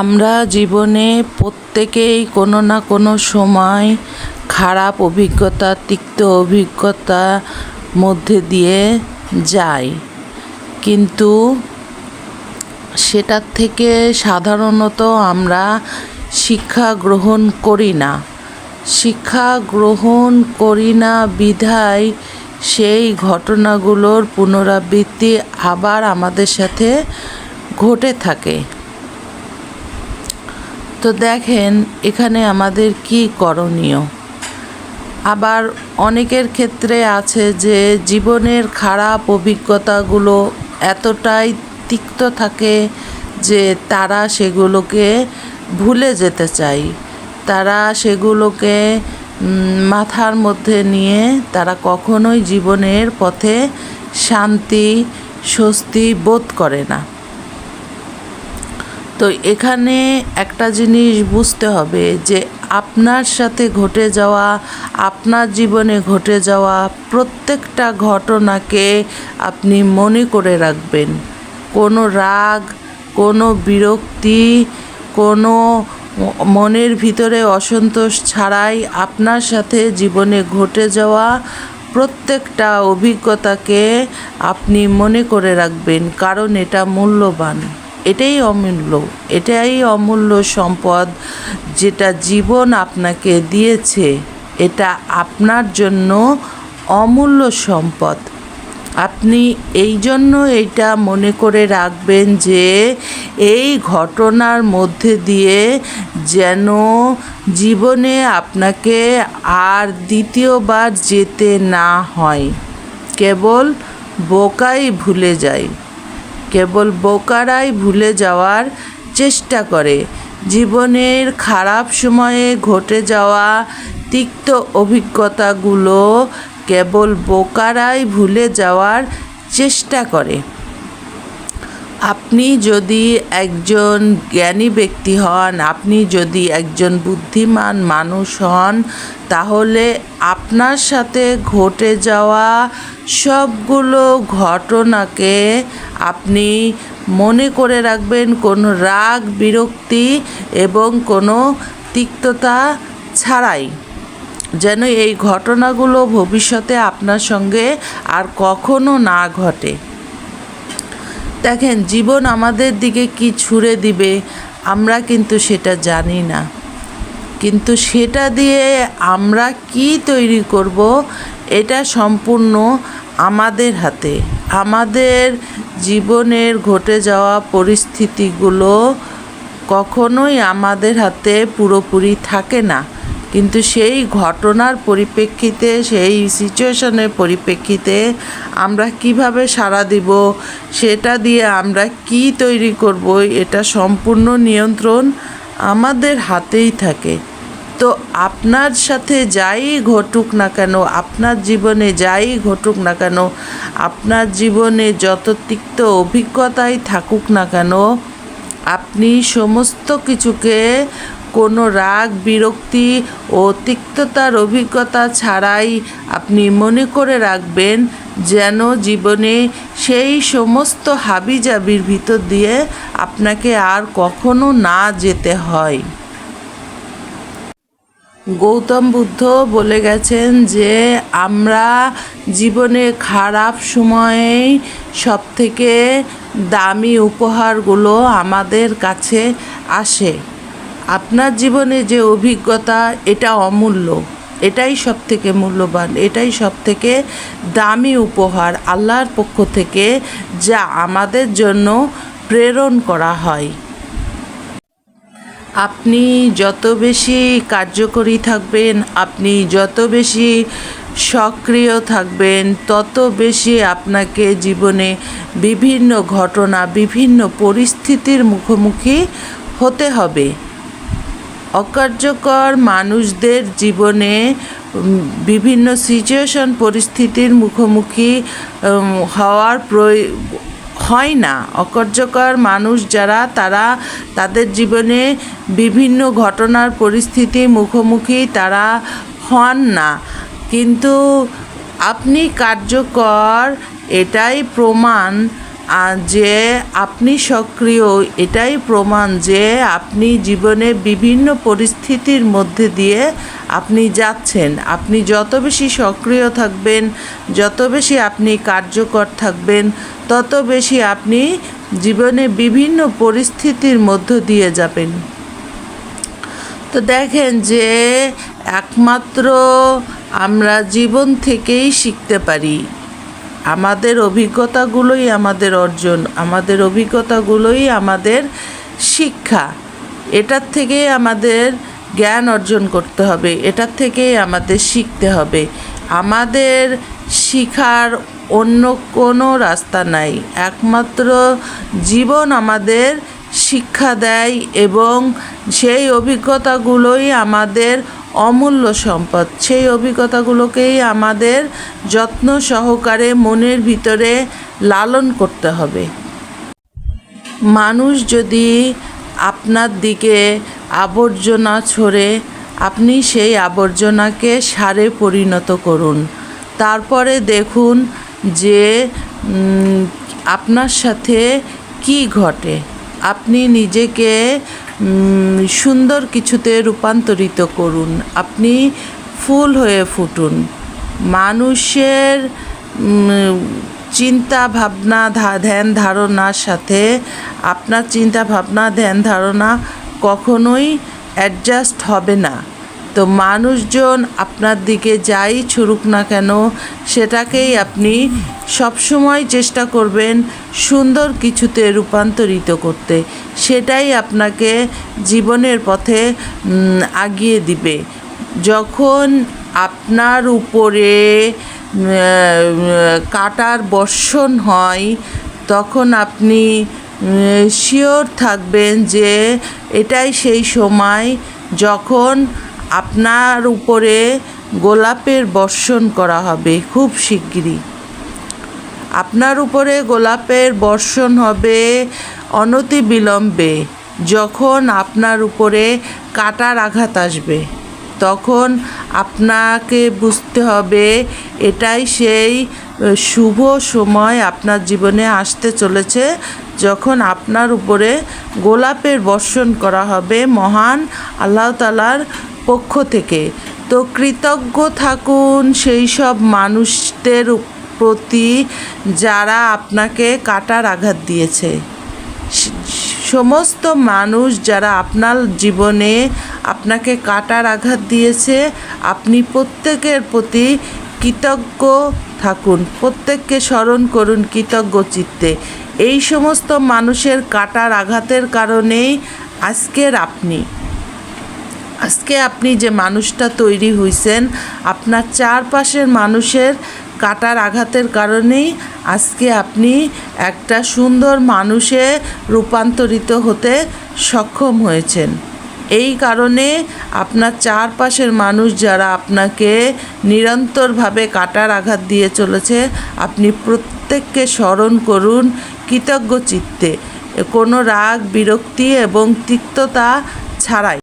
আমরা জীবনে প্রত্যেকেই কোনো না কোনো সময় খারাপ অভিজ্ঞতা, তিক্ত অভিজ্ঞতা মধ্যে দিয়ে যাই। কিন্তু সেটার থেকে সাধারণত আমরা শিক্ষা গ্রহণ করি না। শিক্ষা গ্রহণ করি না বিধায় সেই ঘটনাগুলোর পুনরাবৃত্তি আবার আমাদের সাথে ঘটে থাকে। তো দেখেন, এখানে আমাদের কি করণীয়? আবার অনেকের ক্ষেত্রে আছে যে জীবনের খারাপ অভিজ্ঞতাগুলো এতটাই তিক্ত থাকে যে তারা সেগুলোকে ভুলে যেতে চায় তারা সেগুলোকে মাথার মধ্যে নিয়ে তারা কখনোই জীবনের পথে শান্তি, স্বস্তি বোধ করে না। তো এখানে একটা জিনিস বুঝতে হবে যে আপনার সাথে ঘটে যাওয়া, আপনার জীবনে ঘটে যাওয়া প্রত্যেকটা ঘটনাকে আপনি মনে করে রাখবেন। কোনো রাগ, কোনো বিরক্তি, কোনো মনের ভিতরে অসন্তোষ ছাড়াই আপনার সাথে জীবনে ঘটে যাওয়া প্রত্যেকটা অভিজ্ঞতাকে আপনি মনে করে রাখবেন, কারণ এটা মূল্যবান। এটাই অমূল্য এটাই অমূল্য সম্পদ যেটা জীবন আপনাকে দিয়েছে। এটা আপনার জন্য অমূল্য সম্পদ। আপনি এই জন্য এটা মনে করে রাখবেন যে এই ঘটনার মধ্যে দিয়ে যেন জীবনে আপনাকে আর দ্বিতীয়বার যেতে না হয়। কেবল বোকাই ভুলে যায় কেবল বোকারাই ভুলে যাওয়ার চেষ্টা করে। জীবনের খারাপ সময়ে ঘটে যাওয়া তিক্ত অভিজ্ঞতাগুলো কেবল বোকারাই ভুলে যাওয়ার চেষ্টা করে। আপনি যদি একজন জ্ঞানী ব্যক্তি হন, আপনি যদি একজন বুদ্ধিমান মানুষ হন, তাহলে আপনার সাথে ঘটে যাওয়া সবগুলো ঘটনাকে আপনি মনে করে রাখবেন কোনো রাগ, বিরক্তি এবং কোনো তিক্ততা ছাড়াই। যেন এই ঘটনাগুলো ভবিষ্যতে আপনার সঙ্গে আর কখনো না ঘটে। দেখেন, জীবন আমাদের দিকে কি ছুঁড়ে দিবে, আমরা কিন্তু সেটা জানি না। কিন্তু সেটা দিয়ে আমরা কি তৈরি করব, এটা সম্পূর্ণ আমাদের হাতে। আমাদের জীবনের ঘটে যাওয়া পরিস্থিতিগুলো কখনোই আমাদের হাতে পুরোপুরি থাকে না। কিন্তু সেই ঘটনার পরিপ্রেক্ষিতে, সেই সিচুয়েশনের পরিপ্রেক্ষিতে আমরা কীভাবে সাড়া দিব, সেটা দিয়ে আমরা কি তৈরি করব, এটা সম্পূর্ণ নিয়ন্ত্রণ আমাদের হাতেই থাকে। তো আপনার সাথে যাই ঘটুক না কেন, আপনার জীবনে যাই ঘটুক না কেন, আপনার জীবনে যত তিক্ত অভিজ্ঞতাই থাকুক না কেন, আপনি সমস্ত কিছুকে কোনো রাগ, বিরক্তি ও তিক্ততার অভিজ্ঞতা ছাড়াই আপনি মনে করে রাখবেন যেন জীবনে সেই সমস্ত হাবিজাবির ভিতর দিয়ে আপনাকে আর কখনো না যেতে হয়। গৌতম বুদ্ধ বলে গেছেন যে, আমরা জীবনে খারাপ সময়েই সব থেকে দামি উপহারগুলো আমাদের কাছে আসে। আপনার জীবনে যে অভিজ্ঞতা, এটা অমূল্য। এটাই সব থেকে মূল্যবান, এটাই সব থেকে দামি উপহার আল্লাহর পক্ষ থেকে যা আমাদের জন্য প্রেরণ করা হয়। আপনি যত বেশি কার্যকরী থাকবেন, আপনি যত বেশি সক্রিয় থাকবেন, তত বেশি আপনাকে জীবনে বিভিন্ন ঘটনা, বিভিন্ন পরিস্থিতির মুখোমুখি হতে হবে। অকার্যকর মানুষদের জীবনে বিভিন্ন সিচুয়েশন পরিস্থিতির মুখোমুখি হওয়ার প্রয়- হয় না। অকার্যকর মানুষ যারা, তারা তাদের জীবনে বিভিন্ন ঘটনার পরিস্থিতি মুখোমুখি তারা হন না। কিন্তু আপনি কার্যকর, এটাই প্রমাণ যে আপনি সক্রিয়, এটাই প্রমাণ যে আপনি জীবনে বিভিন্ন পরিস্থিতির মধ্যে দিয়ে আপনি যাচ্ছেন। আপনি যত বেশি সক্রিয় থাকবেন, যত বেশি আপনি কার্যকর থাকবেন, তত বেশি আপনি জীবনে বিভিন্ন পরিস্থিতির মধ্য দিয়ে যাবেন। তো দেখেন যে একমাত্র আমরা জীবন থেকেই শিখতে পারি। আমাদের অভিজ্ঞতাগুলোই আমাদের অর্জন, আমাদের অভিজ্ঞতাগুলোই আমাদের শিক্ষা। এটার থেকেই আমাদের জ্ঞান অর্জন করতে হবে, এটার থেকেই আমাদের শিখতে হবে। আমাদের শিখার অন্য কোনো রাস্তা নাই, একমাত্র জীবন আমাদের শিক্ষা দেয় এবং সেই অভিজ্ঞতাগুলোই আমাদের অমূল্য সম্পদ। সেই অভিজ্ঞতাগুলোকেই আমাদের যত্ন সহকারে মনের ভিতরে লালন করতে হবে। মানুষ যদি আপনার দিকে আবর্জনা ছড়ে, আপনি সেই আবর্জনাকে সারে পরিণত করুন। তারপরে দেখুন যে আপনার সাথে কি ঘটে। আপনি নিজেকে সুন্দর কিছুতে রূপান্তরিত করুন। আপনি ফুল হয়ে ফুটুন। মানুষের চিন্তা ভাবনা ধ্যান ধারণার সাথে আপনার চিন্তা ভাবনা, ধ্যান ধারণা কখনোই অ্যাডজাস্ট হবে না। তো মানুষজন আপনার দিকে যাই ছুড়ুক না কেন, সেটাকেই আপনি সবসময় চেষ্টা করবেন সুন্দর কিছুতে রূপান্তরিত করতে। সেটাই আপনাকে জীবনের পথে আগিয়ে দিবে। যখন আপনার উপরে কাটার বর্ষণ হয়, তখন আপনি শিওর থাকবেন যে এটাই সেই সময় যখন আপনার উপরে গোলাপের বর্ষণ করা হবে, খুব শিগগিরই। আপনার উপরে গোলাপের বর্ষণ হবে অনতি বিলম্বে যখন আপনার উপরে কাটার আঘাত আসবে। তখন আপনাকে বুঝতে হবে, এটাই সেই শুভ সময় আপনার জীবনে আসতে চলেছে, যখন আপনার উপরে গোলাপের বর্ষণ করা হবে। মহান আল্লাহ তালার পক্ষ থেকে। তো কৃতজ্ঞ থাকুন সেই সব মানুষদের প্রতি যারা আপনাকে কাটার আঘাত দিয়েছে। সমস্ত মানুষ যারা আপনার জীবনে আপনাকে কাটার আঘাত দিয়েছে, আপনি প্রত্যেকের প্রতি কৃতজ্ঞ থাকুন। প্রত্যেককে স্মরণ করুন কৃতজ্ঞ চিত্তে। এই সমস্ত মানুষের কাটার আঘাতের কারণেই আজকের আপনি। আজকে আপনি যে মানুষটা তৈরি হয়েছেন আপনার চারপাশের মানুষের কাটার আঘাতের কারণেই আজকে আপনি একটা সুন্দর মানুষে রূপান্তরিত হতে সক্ষম হয়েছেন। এই কারণে আপনার চারপাশের মানুষ যারা আপনাকে নিরন্তরভাবে কাটার আঘাত দিয়ে চলেছে, আপনি প্রত্যেককে স্মরণ করুন কৃতজ্ঞ চিত্তে কোনো রাগ, বিরক্তি এবং তিক্ততা ছাড়াই।